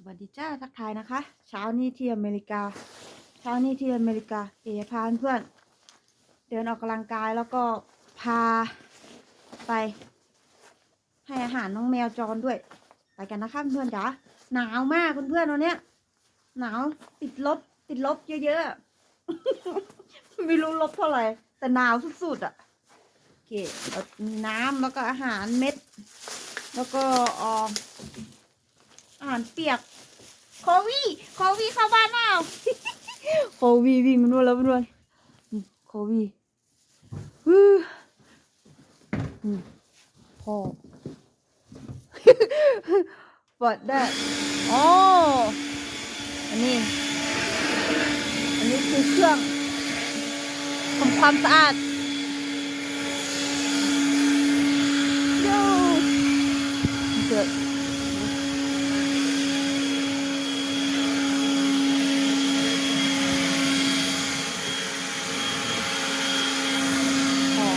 สวัสดีจ้าทักทายนะคะ เช้านี้ที่อเมริกา เช้านี้ที่อเมริกา เอพาเพื่อน เดินออกกำลังกายแล้วก็พาไป ให้อาหารน้องแมวจรด้วย ไปกันนะคะเพื่อนจ๋าหนาวมากเพื่อนๆวันเนี้ยหนาวติดลบติดลบเยอะๆไม่รู้ลบเท่าไหร่แต่หนาวสุดๆอะโอเคน้ำแล้วก็อาหารเม็ด แล้วก็ออ อาหารเปียก โควีโควีเข้าบ้านเปล่าโควีวิ่งมาด้วยแล้วมาด้วยอืมโควีฮืออืมพ่อ What that อ๋ออันนี้ อันนี้คือเครื่องทำความสะอาดโย่เกิด พอ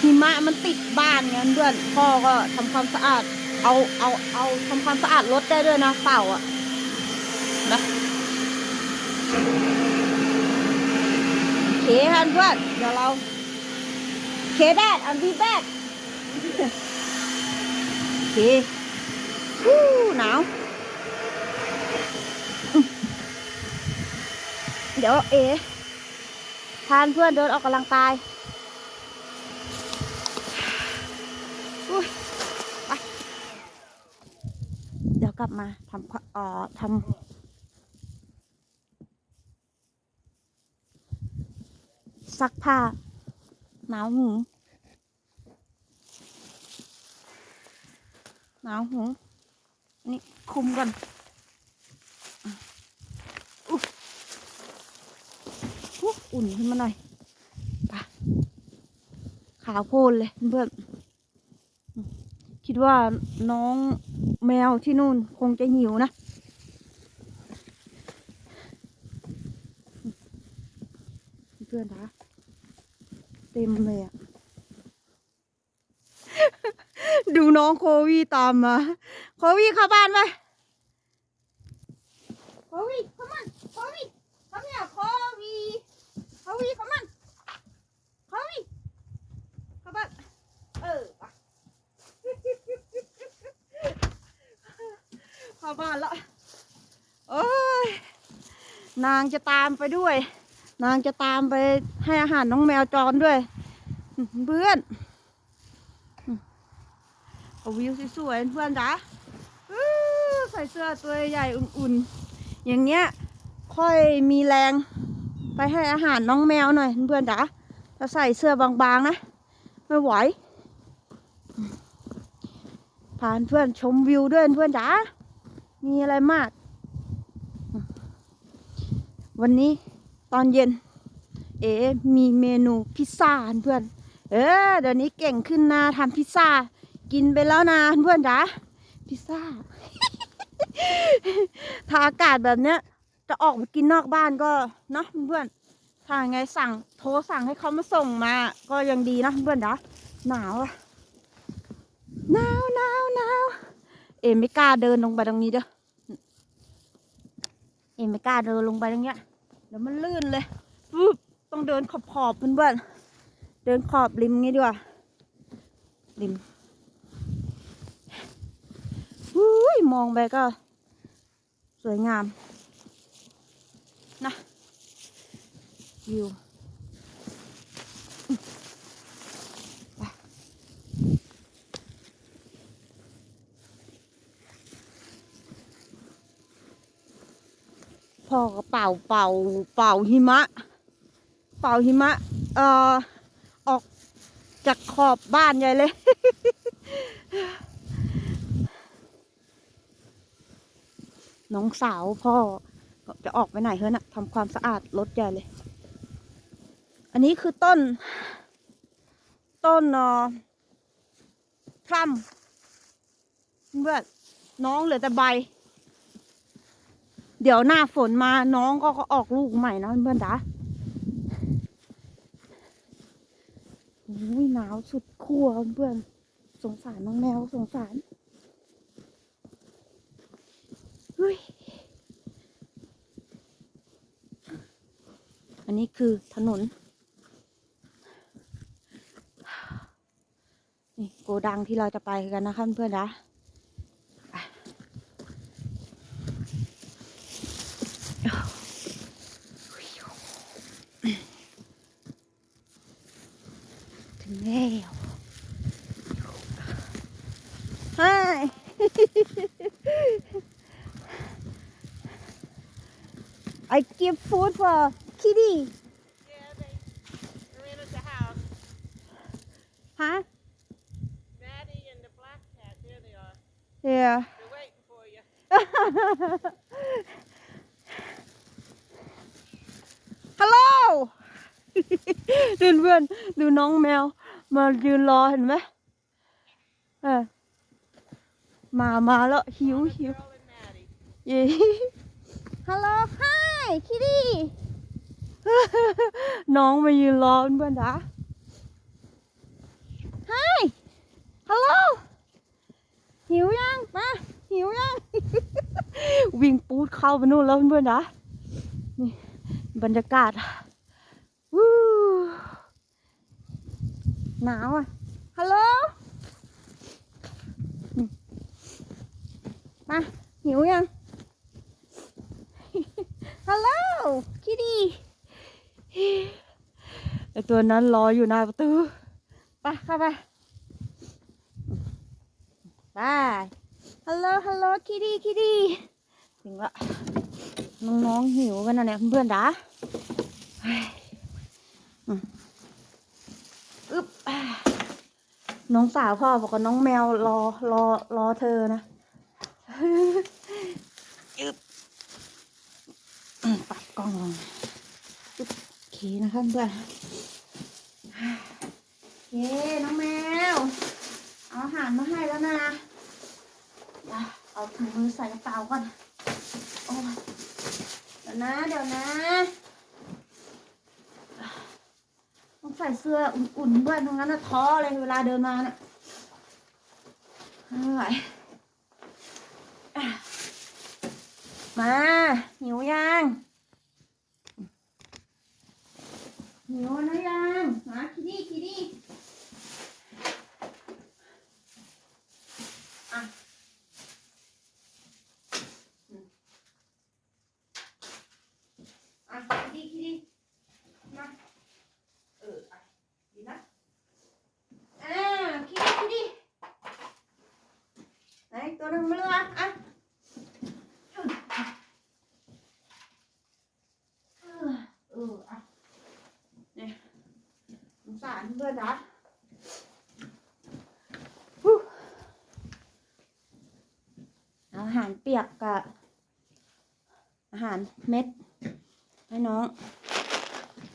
หิ มันติดบ้านไงเพื่อนพ่อก็ทำความสะอาด เอาเอาเอาทำความสะอาดรถได้ด้วยนะเป่าอะนะโอเคค่ะเพื่อนเดี๋ยวเราเคแดดอันบีแบกโอเคฮู้หนาวเดี๋ยวเอพานเพื่อนเดินออกกำลังกายอุ๊ยไปเดี๋ยว กลับมาทำเอ่อทำซักผ้าหนาวหูหนาวหูนี่คุมกันอุ๊อุ๊อุ่นขึ้นมาหน่อยไปขาวโพลเลยเพื่อน ดว่าน้องแมวที่นู่นคงจะหิวนะ เพื่อนนะเต็มเลยอะดูน้องโควีตามมา โควีเข้าบ้านไป โควีเข้ามันโควีเข้าเนี่ยโควีโควีเข้ามันโควีเข้าบ้านเออไปเข้าบ้านแล้วโอ้ยนางจะตามไปด้วย นางจะตามไปให้อาหารน้องแมวจรด้วยเพื่อนเอาวิวสวยๆเพื่อนจ๋าอื้อใส่เสื้อตัวใหญ่อุ่นๆ อย่างเงี้ย ค่อยมีแรงไปให้อาหารน้องแมวหน่อยเพื่อนจ๋าถ้าใส่เสื้อบางๆนะ ไม่ไหวพานเพื่อนชมวิวด้วยเพื่อนจ๋ามีอะไรมาก วันนี้ตอนเย็น เอ๋มีเมนูพิซซ่าเพื่อน เออเดี๋ยวนี้เก่งขึ้นนะทำพิซซ่า กินไปแล้วนะเพื่อนจ๋าพิซซ่า ถ้าอากาศแบบเนี้ย จะออกไปกินนอกบ้านก็เนาะเพื่อนถ้าไงสั่งโทรสั่งให้เขามาส่งมา ก็ยังดีนะเพื่อนจ๋าหนาวอะหนาวหนาวหนาวเอ็มไม่กล้าเดินลงไปตรงนี้เด้อ เอ็มไม่กล้าเดินลงไปตรงเนี้ยเดี๋ยวมันลื่นเลยปุ๊บต้องเดินขอบขอบเพื่อนๆเดินขอบริมงี้ดีกว่าริมอุ้ยมองไปก็ สวยงามนะวิวอืมไป พ่อก็เป่าเป่าเป่าหิมะ เป่าหิมะ เอ่อออกจากขอบบ้านใหญ่เลย น้องสาวพ่อจะออกไปไหนเฮ้ยนะทำความสะอาดรถใหญ่เลย อันนี้คือต้น ต้นเอ่อพลัมเพื่อนน้องเหลือแต่ใบ เดี๋ยวหน้าฝนมาน้องก็ออกลูกใหม่นะเพื่อนๆจ้ะอุ้ยหนาวสุดขั้วเพื่อนสงสารน้องแมวสงสารอุ้ยอันนี้คือถนน นี่โกดังที่เราจะไปกันนะคะเพื่อนๆนะ give food for kitty Yeah, they are in at the house. huh Maddie and the black cat, there they are. yeah They're waiting for you. ฮัลโหลดูเพื่อนๆดูน้องแมว มายืนรอเห็นไหมเออมามาแล้วหิว Mama, หิว Girl and Maddie. เย้ ฮัลโหล hi คิดดี้น้องมายืนรอเพื่อนๆนะ hi ฮัลโหลหิวยังมาหิวยัง วิ่งปูดเข้าไปนู่นแล้วเพื่อนๆนะนี่บรรยากาศวู้หนาวอะฮัลโหลอืมมาหิวยัง ฮัลโหลคิดดี้ไอตัวนั้นรออยู่หน้าประตูไปเข้าไปไปฮัลโหลฮัลโหลคิดดี้คิดดี้ถึงละน้องๆหิวกันนะเนี่ยเพื่อนๆจ๋าเฮ้ยอืมอึ๊บอ่าน้องสาวพ่อบอกว่าน้องแมวรอรอรอเธอนะอึ๊บ องลอึ๊บโอเคนะคะเพื่อนโอเคน้องแมว เอาอาหารมาให้แล้วนะเดี๋ยวเอาถุงมือใส่กระเป๋าก่อนโอ้เดี๋ยวนะเดี๋ยวนะต้องใส่เสื้ออุ่นๆด้วยตรงนั้นนะท้อเลยเวลาเดินมาน่ะไม่ไหวอะมาหิวยัง หิวนะยังมาคิดดี้คิดดี้อะคิดดี้คิดดี้มา เอออะดีนะอ่าคิดดี้คิดดี้ไหนตัวหนึงมาเลยอะอะเออเอออะเนี่ยสงสาร เพื่อนนะฮู้เอาอาหารเปียกกับอาหารเม็ดให้น้อง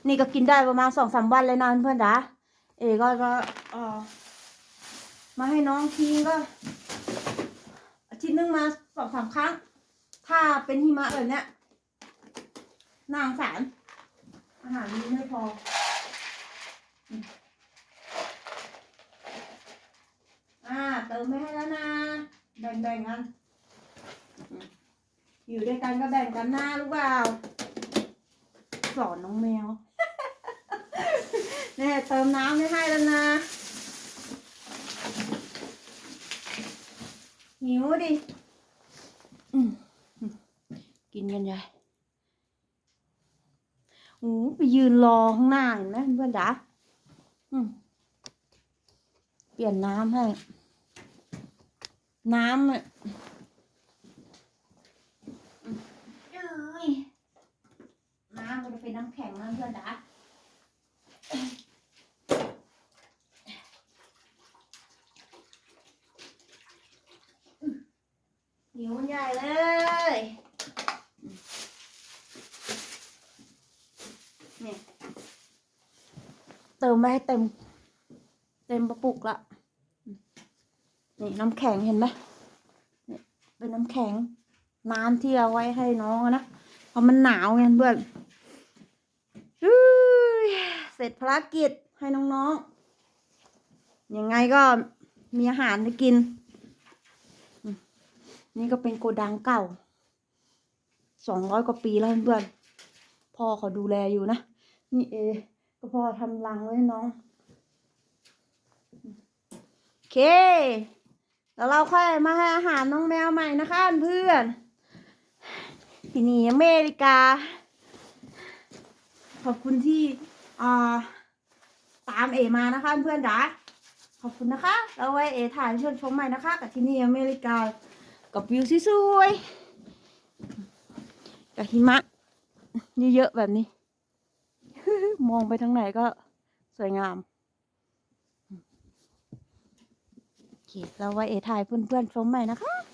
นี่ก็กินได้ประมาณสองสามวันเลยนะเพื่อนๆจ๋าเอก็ก็เออมาให้น้องทีก็อาทิตย์หนึงมาสองสามครั้ง ถ้าเป็นหิมะแบบเนี้ยนางสารอาหารนี้ไม่พอ อืมอ่าเติมไม่ให้แล้วนะ แบ่งๆกันอืมอยู่ด้วยกันก็แบ่งกันหน้ารู้เปล่า สอนน้องแมวเนี่ยเติมน้ำไม่ให้แล้วนะหิวดิอืมอืมกินกันใหญ่โอ้ไปยืนรอข้างหน้าเห็นไหมเพื่อนจ๋าอืมเปลี่ยนน้ำให้ น้ำอะอืมเอ้ยน้ำมันจะเป็นน้ำแข็งนะเพื่อนจ๋าหิวมันใหญ่เลยนี่เติมไปให้เต็ม เต็มกระปุกละ นี่น้ำแข็งเห็นไหมเป็นน้ำแข็ง น้ำที่เอาไว้ให้น้องนะเพราะมันหนาวไงเพื่อนเสร็จภารกิจให้น้องๆ ยังไงก็มีอาหารให้กิน นี่ก็เป็นโกดังเก่า สองร้อยกว่าปีแล้วเพื่อนพ่อเขาดูแลอยู่นะ นี่เอ ก็พ่อทำรังไว้ให้น้อง โอเค แล้วเราค่อยมาให้อาหารน้องแมวใหม่นะคะเพื่อนที่นี่อเมริกา ขอบคุณที่อ่าตามเอมานะคะเพื่อนจ๋าขอบคุณนะคะแล้วไว้เอถ่ายให้เพื่อนชมใหม่นะคะกับที่นี่อเมริกากับวิวสวยๆกับหิมะเยอะๆแบบนี้ มองไปทางไหนก็สวยงาม เคแล้วไว้เอทายเพื่อนๆชมใหม่นะคะ